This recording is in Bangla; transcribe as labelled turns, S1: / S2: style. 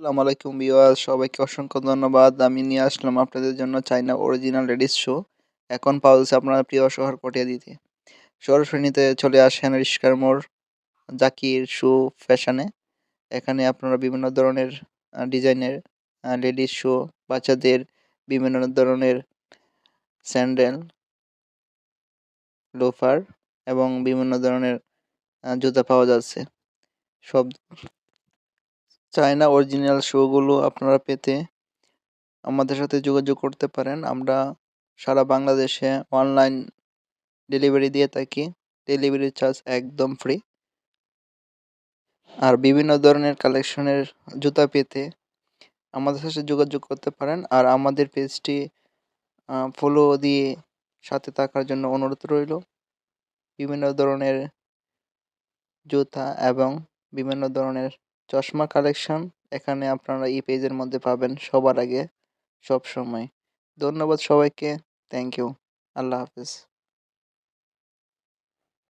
S1: আসসালামু আলাইকুম ভিউয়ার্স, সবাইকে অসংখ্য ধন্যবাদ। আমি নিয়ে আসলাম আপনাদের জন্য চাইনা অরিজিনাল লেডিস শো এখন পাওয়া যাচ্ছে আপনার প্রিয় শহর দিতে। সরাসরি নিতে চলে আসেন রিস্কার মোড়, জাকির শু ফ্যাশনে। এখানে আপনারা বিভিন্ন ধরনের ডিজাইনের লেডিস শো বাচ্চাদের বিভিন্ন ধরনের স্যান্ডেল, লোফার এবং বিভিন্ন ধরনের জুতা পাওয়া যাচ্ছে। সব চায়না অরিজিনাল শোগুলো আপনারা পেতে আমাদের সাথে যোগাযোগ করতে পারেন। আমরা সারা বাংলাদেশে অনলাইন ডেলিভারি দিয়ে থাকি। ডেলিভারি চার্জ একদম ফ্রি আর বিভিন্ন ধরনের কালেকশনের জুতা পেতে আমাদের সাথে যোগাযোগ করতে পারেন। আর আমাদের পেজটি ফলো দিয়ে সাথে থাকার জন্য অনুরোধ রইল। বিভিন্ন ধরনের জুতা এবং বিভিন্ন ধরনের চশমা কালেকশন এখানে আপনারা এই পেজের মধ্যে পাবেন সবার আগে সব সময় ধন্যবাদ সবাইকে। থ্যাংক ইউ আল্লাহ হাফেজ।